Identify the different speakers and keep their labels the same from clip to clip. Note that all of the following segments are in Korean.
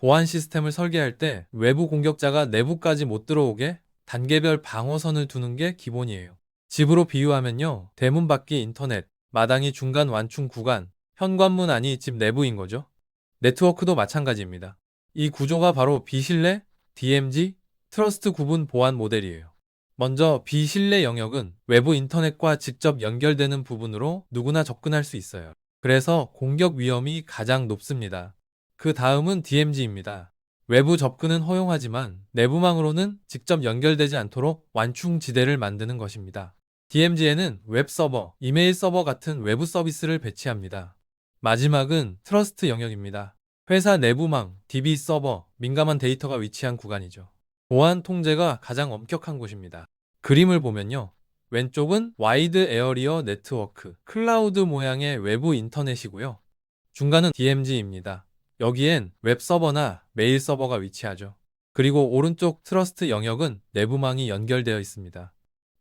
Speaker 1: 보안 시스템을 설계할 때 외부 공격자가 내부까지 못 들어오게 단계별 방어선을 두는 게 기본이에요. 집으로 비유하면요. 대문 밖이 인터넷, 마당이 중간 완충 구간, 현관문 안이 집 내부인 거죠. 네트워크도 마찬가지입니다. 이 구조가 바로 비실내, DMZ, 트러스트 구분 보안 모델이에요. 먼저 비실내 영역은 외부 인터넷과 직접 연결되는 부분으로 누구나 접근할 수 있어요. 그래서 공격 위험이 가장 높습니다. 그 다음은 DMZ입니다. 외부 접근은 허용하지만 내부망으로는 직접 연결되지 않도록 완충지대를 만드는 것입니다. DMZ에는 웹서버, 이메일 서버 같은 외부 서비스를 배치합니다. 마지막은 트러스트 영역입니다. 회사 내부망, DB 서버, 민감한 데이터가 위치한 구간이죠. 보안 통제가 가장 엄격한 곳입니다. 그림을 보면요. 왼쪽은 와이드 에어리어 네트워크, 클라우드 모양의 외부 인터넷이고요. 중간은 DMZ입니다. 여기엔 웹 서버나 메일 서버가 위치하죠. 그리고 오른쪽 트러스트 영역은 내부망이 연결되어 있습니다.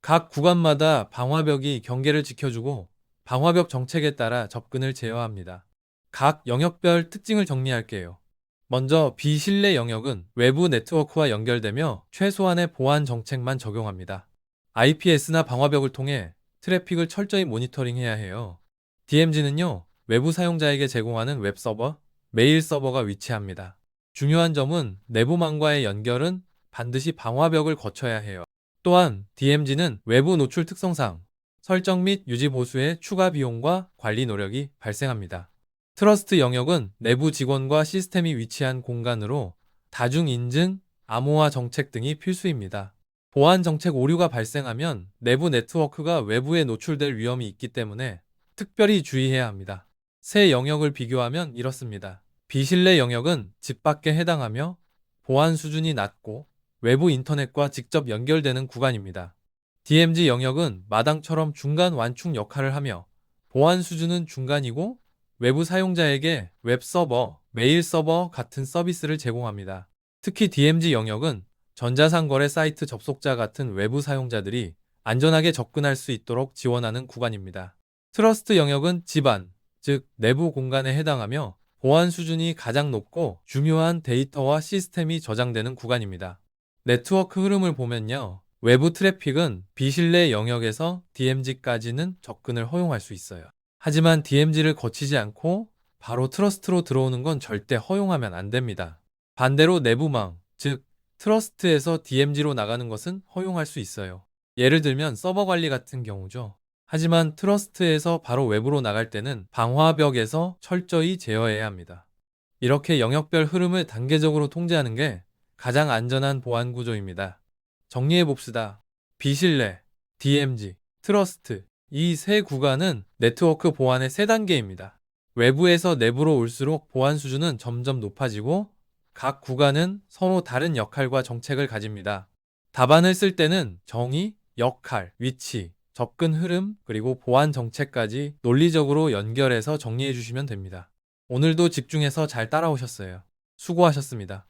Speaker 1: 각 구간마다 방화벽이 경계를 지켜주고 방화벽 정책에 따라 접근을 제어합니다. 각 영역별 특징을 정리할게요. 먼저 비실내 영역은 외부 네트워크와 연결되며 최소한의 보안 정책만 적용합니다. IPS나 방화벽을 통해 트래픽을 철저히 모니터링해야 해요. DMZ는요, 외부 사용자에게 제공하는 웹서버, 메일 서버가 위치합니다. 중요한 점은 내부망과의 연결은 반드시 방화벽을 거쳐야 해요. 또한 DMZ는 외부 노출 특성상 설정 및 유지 보수에 추가 비용과 관리 노력이 발생합니다. 트러스트 영역은 내부 직원과 시스템이 위치한 공간으로 다중 인증, 암호화 정책 등이 필수입니다. 보안 정책 오류가 발생하면 내부 네트워크가 외부에 노출될 위험이 있기 때문에 특별히 주의해야 합니다. 세 영역을 비교하면 이렇습니다. 비실내 영역은 집 밖에 해당하며 보안 수준이 낮고 외부 인터넷과 직접 연결되는 구간입니다. DMZ 영역은 마당처럼 중간 완충 역할을 하며 보안 수준은 중간이고 외부 사용자에게 웹 서버, 메일 서버 같은 서비스를 제공합니다. 특히 DMZ 영역은 전자상거래 사이트 접속자 같은 외부 사용자들이 안전하게 접근할 수 있도록 지원하는 구간입니다. 트러스트 영역은 집안, 즉 내부 공간에 해당하며 보안 수준이 가장 높고 중요한 데이터와 시스템이 저장되는 구간입니다. 네트워크 흐름을 보면요. 외부 트래픽은 비실내 영역에서 DMZ까지는 접근을 허용할 수 있어요. 하지만 DMZ를 거치지 않고 바로 트러스트로 들어오는 건 절대 허용하면 안 됩니다. 반대로 내부망, 즉 트러스트에서 DMZ로 나가는 것은 허용할 수 있어요. 예를 들면 서버 관리 같은 경우죠. 하지만 트러스트에서 바로 외부로 나갈 때는 방화벽에서 철저히 제어해야 합니다. 이렇게 영역별 흐름을 단계적으로 통제하는 게 가장 안전한 보안 구조입니다. 정리해 봅시다. 비실내, DMZ, 트러스트 이 세 구간은 네트워크 보안의 세 단계입니다. 외부에서 내부로 올수록 보안 수준은 점점 높아지고 각 구간은 서로 다른 역할과 정책을 가집니다. 답안을 쓸 때는 정의, 역할, 위치, 접근 흐름, 그리고 보안 정책까지 논리적으로 연결해서 정리해 주시면 됩니다. 오늘도 집중해서 잘 따라오셨어요. 수고하셨습니다.